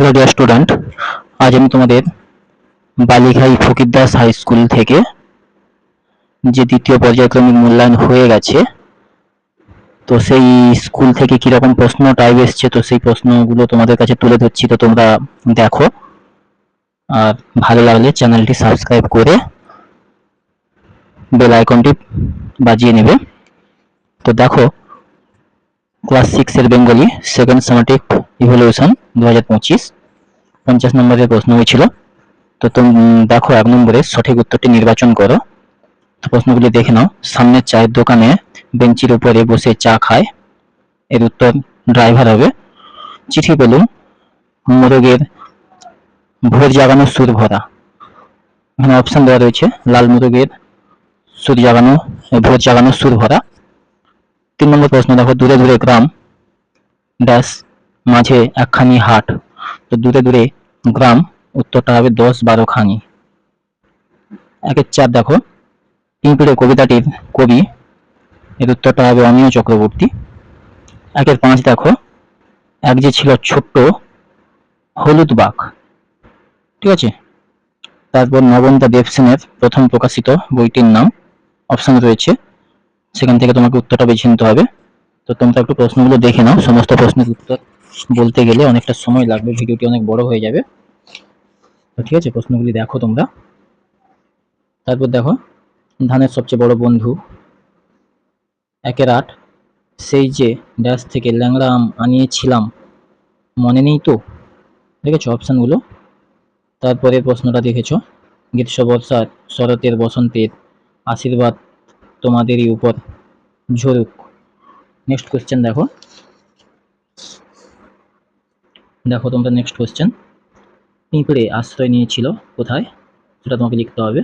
Hello dear student আজ আমি তোমাদের বালিঘাই ফকিরদাস হাই স্কুল থেকে যে দ্বিতীয় পর্যায়ক্রমিক মূল্যায়ন হয়ে গেছে, তো সেই স্কুল থেকে কীরকম প্রশ্ন টাইপ এসছে, তো সেই প্রশ্নগুলো তোমাদের কাছে তুলে ধরছি, তো তোমরা দেখো। আর ভালো লাগলে চ্যানেলটি সাবস্ক্রাইব করে বেল আইকনটি বাজিয়ে নেবে। তো দেখো ক্লাস সিক্সের বেঙ্গলি সেকেন্ড সেমেটিক ইভলিউশন দু হাজার পঁচিশ। পঞ্চাশ নম্বরের প্রশ্ন হয়েছিল তো তুমি দেখো এক নম্বরে সঠিক উত্তরটি নির্বাচন করো। তো প্রশ্নগুলি দেখে নাও। সামনের চায়ের দোকানে বেঞ্চির উপরে বসে চা খায়। এর উত্তর ড্রাইভার হবে। চিঠি পেলুম মোরগের ভোর জাগানো সুর ভরা। এখানে অপশন দেওয়া রয়েছে, লাল মোরগের সুর জাগানো, ভোর জাগানো সুর ভরা। তিন নম্বর প্রশ্ন দেখো, দূরে দূরে গ্রাম ড্যাশ মাঝে একখানি হাট। তো দূরে দূরে গ্রাম, উত্তরটা হবে দশ বারো খানি। একের চার দেখো পিঁপড়ে কবিতাটির কবি, এর উত্তরটা হবে অমিয় চক্রবর্তী। একের পাঁচ দেখো, এক যে ছিল ছোট্ট হলুদ বাঘ। ঠিক আছে? তারপর নবন্দা দেবসেনের প্রথম প্রকাশিত বইটির নাম অপশন রয়েছে। সেখান থেকে তোমাকে উত্তরটা বেছে নিতে হবে। তো তোমরা একটু প্রশ্নগুলো দেখে নাও, সমস্ত প্রশ্নের উত্তর। বলতে গেলে অনেকটা সময় লাগবে, ভিডিওটি অনেক বড় হয়ে যাবে। ঠিক আছে, প্রশ্নগুলি দেখো তোমরা। তারপর দেখো, ধানের সবচেয়ে বড় বন্ধু, একের আট, সেই যে ড্যাশ থেকে ল্যাংড়া আম আনিয়েছিলাম, মনে নেই তো? দেখেছ অপশানগুলো? তারপরের প্রশ্নটা দেখেছ, গ্রীষ্ম বর্ষার শরতের বসন্তের আশীর্বাদ তোমাদেরই উপর ঝরুক। নেক্সট কোশ্চেন দেখো। দেখো তোমরা নেক্সট কোশ্চেন পিঁপড়ে আশ্রয় নিয়েছিল? কোথায়? সেটা তোমাকে লিখতে হবে।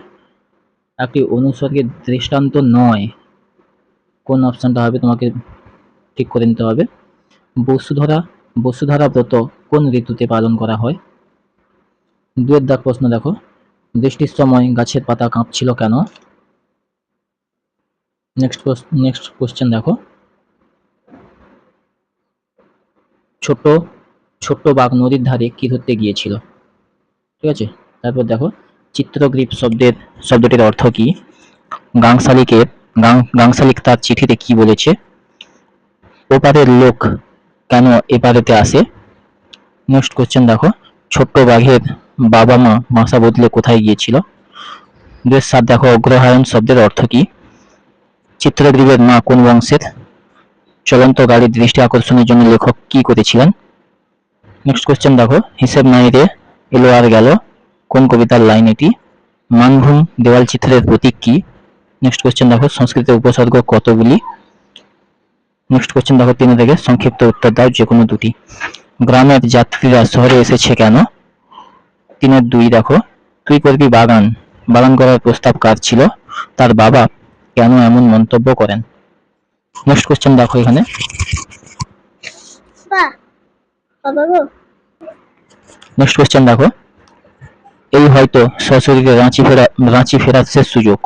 একটি অনুসর্গের দৃষ্টান্ত নয়। কোন অপশানটা হবে তোমাকে ঠিক করে নিতে হবে। বসুধরা, বসুধারা ব্রত কোন ঋতুতে পালন করা হয়? দুয়ের দাগ প্রশ্ন দেখো। বৃষ্টির সময় গাছের পাতা কাঁপছিল কেন? নেক্সট নেক্সট কোশ্চেন দেখো। ছোট ছোট্ট বাঘ নদীর ধারে কি ধরতে গিয়েছিল? ঠিক আছে? তারপর দেখো চিত্রগ্রীপ শব্দের, শব্দটির অর্থ কি? গাংশালিকের গাং, গাংশালিক তার চিঠিতে কি বলেছে? ওপারের লোক কেন এপারেতে আসে? নেক্সট কোশ্চেন দেখো, ছোট্ট বাঘের বাবা মা বাসা বদলে কোথায় গিয়েছিল? দুয়ের সাত দেখো, অগ্রহায়ণ শব্দের অর্থ কি? চিত্রগ্রীবের মা কোন বংশের? চলন্ত গাড়ির দৃষ্টি আকর্ষণের জন্য লেখক কি করেছিলেন? নেক্সট কোশ্চেন দেখো, হিসেব নাই রে, এলো আর গেল। কোন কবিতার লাইন এটি? মানভূম দেওয়াল চিত্রের প্রতীক কি? নেক্সট কোশ্চেন দেখো, সংস্কৃতে উপসর্গ কতগুলি? নেক্সট কোশ্চেন দেখো, তিনে থেকে সংক্ষিপ্ত উত্তর দাও যে কোনো দুটি। গ্রামের যাত্রীরা শহরে এসেছে কেন? তিনের দুই দেখো, তুই করবি বাগান। বাগান করার প্রস্তাব কার ছিল? তার বাবা কেন এমন মন্তব্য করেন? নেক্সট কোশ্চেন দেখো এখানে। নেক্সট কোশ্চেন দেখো। এই হয়তো সশরীরে রাঁচি ফেরা, রাঁচি ফেরার শেষ সুযোগ।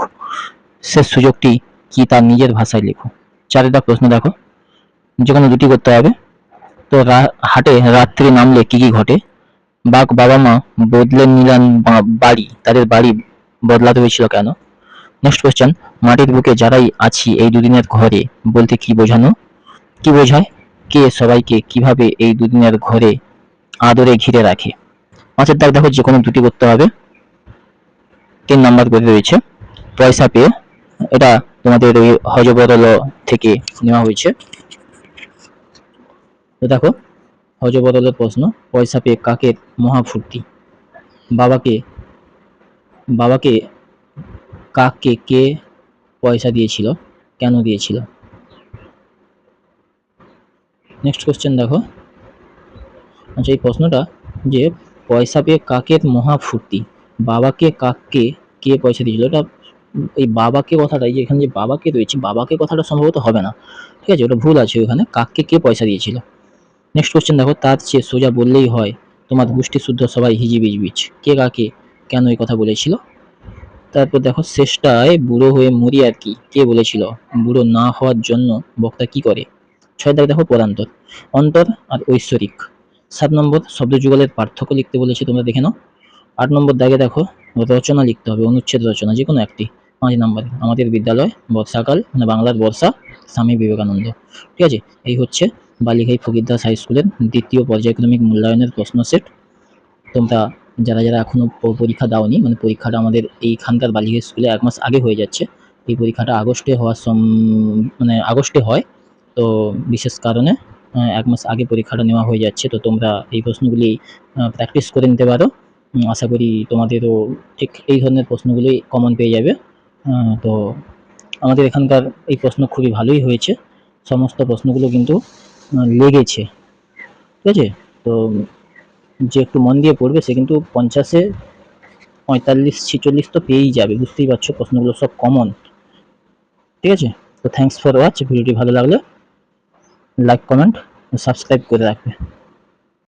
শেষ সুযোগটি কি তার নিজের ভাষায় লেখো। চারিটা প্রশ্ন দেখো। যে কোনো দুটি করতে হবে। তো হাটে রাত্রি নামলে কি কি ঘটে? বাঘ বাবা মা বদলে নিলেন বাড়ি। তাদের বাড়ি বদলাতে হয়েছিল কেন? নেক্সট কোশ্চেন মাটির বুকে যারাই আছি এই দুদিনের ঘরে, বলতে কি বোঝানো? কি বোঝায়? কে সবাইকে কীভাবে এই দুদিনের ঘরে আদরে ঘিরে রাখে? পাঁচের দাগ দেখো যে কোনো দুটি করতে হবে। তিন নাম্বার করে রয়েছে, পয়সা পেয়ে। এটা তোমাদের ওই হজবরল থেকে নেওয়া হয়েছে। তো দেখো, হজবরলের প্রশ্ন, পয়সা পেয়ে কাকের মহাফূর্তি? বাবাকে বাবাকে, কাককে কে পয়সা দিয়েছিল, কেন দিয়েছিল? নেক্সট কোশ্চেন দেখো। আচ্ছা এই প্রশ্নটা যে পয়সা পেয়ে কাকের মহা ফুর্তি? বাবাকে কাককে কে পয়সা দিয়েছিল? এটা এই বাবাকে কথাটা, এই যে এখানে যে বাবাকে রয়েছে, বাবাকে কথাটা সম্ভবত হবে না। ঠিক আছে, ওটা ভুল আছে ওখানে। কাককে কে পয়সা দিয়েছিল? নেক্সট কোশ্চেন দেখো, তার চেয়ে সোজা বললেই হয়, তোমার গোষ্ঠী শুদ্ধ সবাই হিজিবিজ বিচ কে কাকে? কেন এই কথা বলেছিল? তারপর দেখো, শেষটায় বুড়ো হয়ে মরি আর কি। কে বলেছিল? বুড়ো না হওয়ার জন্য বক্তা কি করে? ছয় দাগ দেখো পদান্তর অন্তর আর ঐশ্বরিক। সাত নম্বর শব্দ যুগলের পার্থক্য লিখতে বলেছে, তোমরা দেখে নাও। আট নম্বর দাগে দেখো, রচনা লিখতে হবে, অনুচ্ছেদ রচনা, যে কোনো একটি। পাঁচ নম্বর, আমাদের বিদ্যালয়, বর্ষাকাল মানে বাংলার বর্ষা, স্বামী বিবেকানন্দ। ঠিক আছে? এই হচ্ছে বালিঘাই ফকিরদাস হাই স্কুলের দ্বিতীয় পর্যায়ক্রমিক মূল্যায়নের প্রশ্ন সেট। তোমরা যারা যারা এখনও পরীক্ষা দাওনি মানে পরীক্ষাটা আমাদের এইখানকার বালিঘাই স্কুলে এক মাস আগে হয়ে যাচ্ছে। এই পরীক্ষাটা আগস্টে হওয়ার সম মানে আগস্টে হয়। তো বিশেষ কারণে এক মাস আগে পরীক্ষাটা নেওয়া হয়ে যাচ্ছে, তো তোমরা এই প্রশ্নগুলি প্র্যাকটিস করে নিতে পারো। আশা করি তোমাদেরও ঠিক এই ধরনের প্রশ্নগুলি কমন পেয়ে যাবে। তো আমাদের এখানকার এই প্রশ্ন খুবই ভালোই হয়েছে। সমস্ত প্রশ্নগুলো কিন্তু লেগেছে। ঠিক আছে? তো যে একটু মন দিয়ে পড়বে, সে কিন্তু পঞ্চাশে পঁয়তাল্লিশ, ছিচল্লিশ তো পেয়েই যাবে, বুঝতেই পারছ প্রশ্নগুলো সব কমন ঠিক আছে? তো থ্যাঙ্কস ফর ওয়াচ ভিডিওটি ভালো লাগলে লাইক কমেন্ট সাবস্ক্রাইব করে রাখবে।